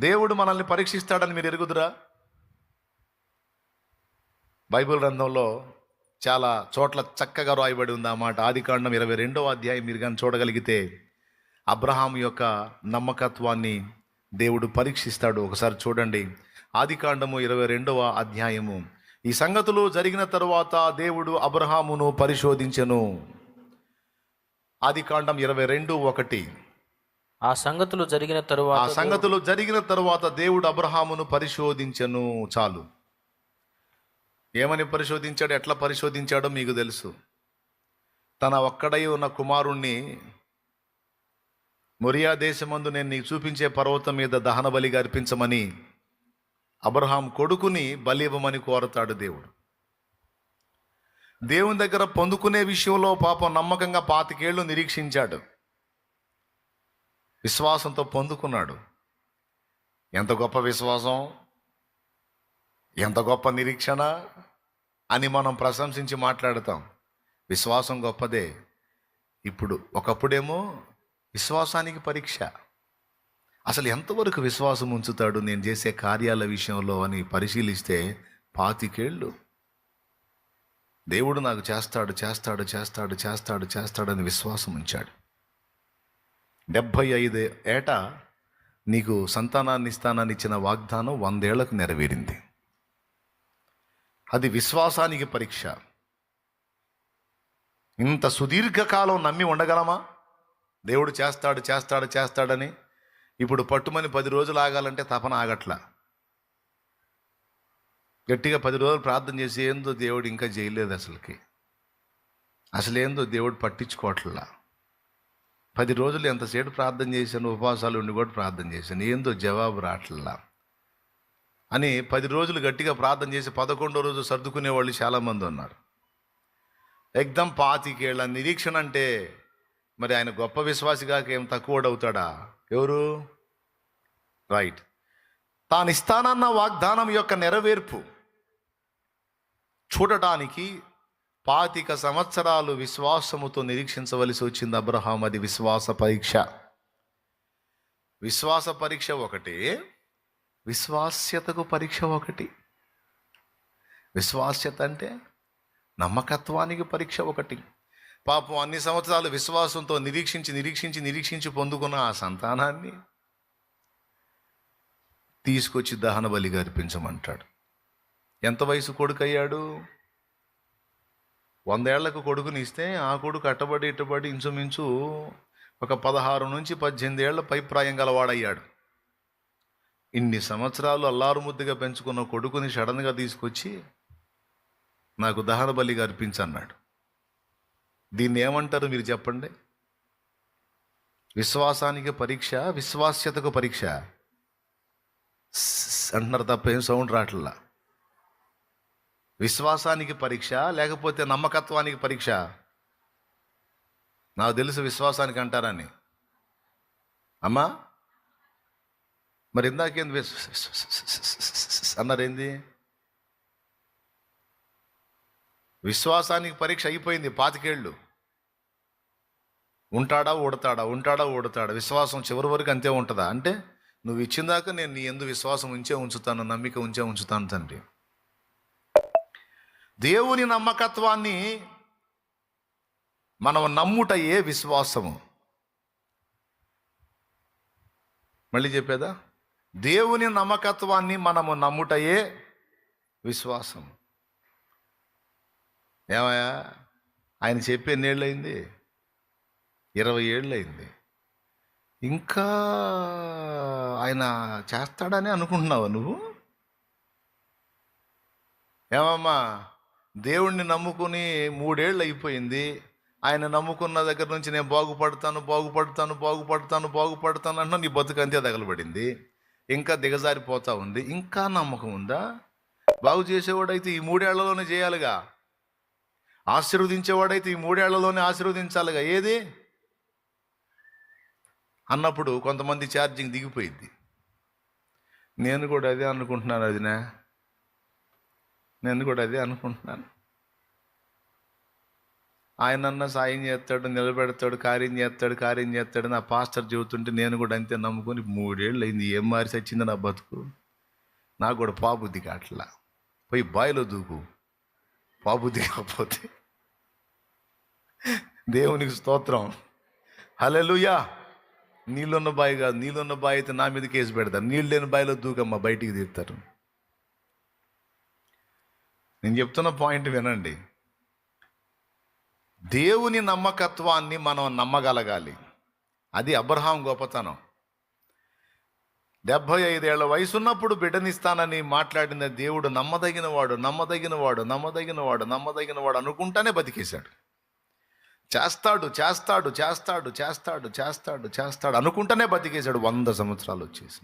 దేవుడు మనల్ని పరీక్షిస్తాడని మీరు ఎరుగుదురా? బైబిల్ గ్రంథంలో చాలా చోట్ల చక్కగా రాయబడి ఉంది ఆ మాట. ఆది కాండం ఇరవై రెండవ అధ్యాయం మీరు కానీ చూడగలిగితే అబ్రహాం యొక్క నమ్మకత్వాన్ని దేవుడు పరీక్షిస్తాడు. ఒకసారి చూడండి. ఆది కాండము ఇరవై రెండవ అధ్యాయము. ఈ సంగతులు జరిగిన తరువాత దేవుడు అబ్రహామును పరిశోధించెను. ఆది కాండం ఇరవై రెండు ఒకటి. ఆ సంగతులు జరిగిన ఆ తరువాత సంగతులు జరిగిన తరువాత దేవుడు అబ్రహామును పరిశోధించను చాలు. ఏమని పరిశోధించాడు? ఎట్లా పరిశోధించాడో మీకు తెలుసు. తన ఒక్కడై ఉన్న కుమారుణ్ణి మొరియా దేశమందు నేను నీకు చూపించే పర్వతం మీద దహన బలిగా అర్పించమని అబ్రహాం కొడుకుని బలి ఇవ్వమని కోరతాడు దేవుడు. దేవుని దగ్గర పొందుకునే విషయంలో పాపం నమ్మకంగా పాతికేళ్ళు నిరీక్షించాడు. విశ్వాసంతో పొందుకున్నాడు. ఎంత గొప్ప విశ్వాసం? ఎంత గొప్ప నిరీక్షణ? అని మనం ప్రశంసించి మాట్లాడతాం. విశ్వాసం గొప్పదే. ఇప్పుడు ఒకప్పుడేమో విశ్వాసానికి పరీక్ష. అసలు ఎంతవరకు విశ్వాసం ఉంచుతాడు నేను చేసే కార్యాల విషయంలో అని పరిశీలిస్తే పాతికేళ్ళు. దేవుడు నాకు చేస్తాడు చేస్తాడు చేస్తాడు చేస్తాడు చేస్తాడని విశ్వాసం ఉంచాడు. డెబ్భై ఐదు ఏట నీకు సంతానాన్ని ఇస్తానని ఇచ్చిన వాగ్దానం వందేళ్ళకు నెరవేరింది. అది విశ్వాసానికి పరీక్ష. ఇంత సుదీర్ఘకాలం నమ్మి ఉండగలమా? దేవుడు చేస్తాడు చేస్తాడు చేస్తాడని ఇప్పుడు పట్టుమని పది రోజులు ఆగాలంటే తపన ఆగట్లా. గట్టిగా పది రోజులు ప్రార్థన చేసి ఏందో దేవుడు ఇంకా చేయలేదు అసలుకి. అసలేందో దేవుడు పట్టించుకోవట్లా. పది రోజులు ఎంతసేపు ప్రార్థన చేశాను ఉపవాసాలు ఉండి కూడా ప్రార్థన చేశాను. ఏందో జవాబు రావట్లా అని పది రోజులు గట్టిగా ప్రార్థన చేసి పదకొండో రోజు సర్దుకునే వాళ్ళు చాలామంది ఉన్నారు. ఎగ్దం పాతికేళ్ళ నిరీక్షణ అంటే మరి ఆయన గొప్ప విశ్వాసిగాక ఏం తక్కువడవుతాడా ఎవరు? రైట్ తాను ఇస్తానన్న వాగ్దానం యొక్క నెరవేర్పు చూడటానికి పాతిక సంవత్సరాలు విశ్వాసముతో నిరీక్షించవలసి వచ్చింది అబ్రహాం అది విశ్వాస పరీక్ష. విశ్వాస పరీక్ష ఒకటి విశ్వాస్యతకు పరీక్ష ఒకటి. విశ్వాస్యత అంటే నమ్మకత్వానికి పరీక్ష ఒకటి. పాపం అన్ని సంవత్సరాలు విశ్వాసంతో నిరీక్షించి నిరీక్షించి నిరీక్షించి పొందుకున్న ఆ సంతానాన్ని తీసుకొచ్చి దహన బలిగా అర్పించమంటాడు. ఎంత వయసు కొడుకు అయ్యాడు వందేళ్ళకు కొడుకుని ఇస్తే ఆ కొడుకు అట్టబడి ఇట్టబడి ఇంచుమించు ఒక పదహారు నుంచి పద్దెనిమిది ఏళ్ళ పైప్రాయం గలవాడయ్యాడు. ఇన్ని సంవత్సరాలు అల్లారు ముద్దుగా పెంచుకున్న కొడుకుని సడన్గా తీసుకొచ్చి నాకు దహన బలిగా అర్పించన్నాడు. దీన్ని ఏమంటారు మీరు చెప్పండి? విశ్వాసానికి పరీక్ష విశ్వాస్యతకు పరీక్ష. అంటున్నారు తప్ప ఏం సౌండ్ రావట్లా? విశ్వాసానికి పరీక్ష లేకపోతే నమ్మకత్వానికి పరీక్ష? నాకు తెలుసు విశ్వాసానికి అంటారని. అమ్మా మరి ఇందాకేంది అన్నారేంది? విశ్వాసానికి పరీక్ష అయిపోయింది పాతికేళ్ళు. ఉంటాడా ఊడతాడా? ఉంటాడా ఊడతాడా? విశ్వాసం చివరి వరకు అంతే ఉంటుందా? అంటే నువ్వు ఇచ్చిందాక నేను నీ ఎందు విశ్వాసం ఉంచే ఉంచుతాను నమ్మిక ఉంచే ఉంచుతాను తండ్రి. దేవుని నమ్మకత్వాన్ని మనం నమ్ముటయే విశ్వాసము. మళ్ళీ చెప్పేదా? దేవుని నమ్మకత్వాన్ని మనము నమ్ముటయే విశ్వాసం. ఏమయ్యా? ఆయన చెప్పి ఎన్నేళ్ళయింది? ఇరవై ఏళ్ళు అయింది ఇంకా ఆయన చేస్తాడని అనుకుంటున్నావా నువ్వు? ఏమమ్మా? దేవుణ్ణి నమ్ముకుని మూడేళ్ళు అయిపోయింది. ఆయన నమ్ముకున్న దగ్గర నుంచి నేను బాగుపడతాను బాగుపడతాను బాగుపడతాను బాగుపడతాను అన్న నీ బతుకు అంతే తగలబడింది. ఇంకా దిగజారిపోతూ ఉంది. ఇంకా నమ్మకం ఉందా? బాగు చేసేవాడైతే ఈ మూడేళ్ళలోనే చేయాలిగా. ఆశీర్వదించేవాడైతే ఈ మూడేళ్ళలోనే ఆశీర్వదించాలిగా. ఏది? అన్నప్పుడు కొంతమంది ఛార్జింగ్ దిగిపోయింది. నేను కూడా అదే అనుకుంటున్నాను అదినా. నేను కూడా అదే అనుకుంటున్నాను. ఆయనన్న సాయం చేస్తాడు నిలబెడతాడు కార్యం చేస్తాడు కార్యం చేస్తాడు నా పాస్టర్ చెబుతుంటే నేను కూడా అంతే నమ్ముకొని మూడేళ్ళు అయింది ఏం మారి వచ్చింది నా బతుకు? నాకు కూడా పాబుద్ధి కాట్లా పోయి బావిలో దూకు. పాబుద్ధి కాకపోతే. దేవునికి స్తోత్రం. హలెలుయా నీళ్ళున్న బావి కాదు. నీళ్ళున్న బావి అయితే నా మీద కేసు పెడతారు. నీళ్ళు లేని బావిలో దూకమ్మ బయటికి తీరుతారు. నేను చెప్తున్న పాయింట్ వినండి. దేవుని నమ్మకత్వాన్ని మనం నమ్మగలగాలి. అది అబ్రహాం గొప్పతనం. డెబ్భై ఐదేళ్ళ వయసున్నప్పుడు బిడ్డనిస్తానని మాట్లాడిన దేవుడు నమ్మదగిన వాడు నమ్మదగిన వాడు నమ్మదగిన వాడు నమ్మదగిన వాడు అనుకుంటానే బతికేశాడు. చేస్తాడు చేస్తాడు చేస్తాడు చేస్తాడు చేస్తాడు చేస్తాడు అనుకుంటానే బతికేశాడు. వంద సంవత్సరాలు వచ్చేసి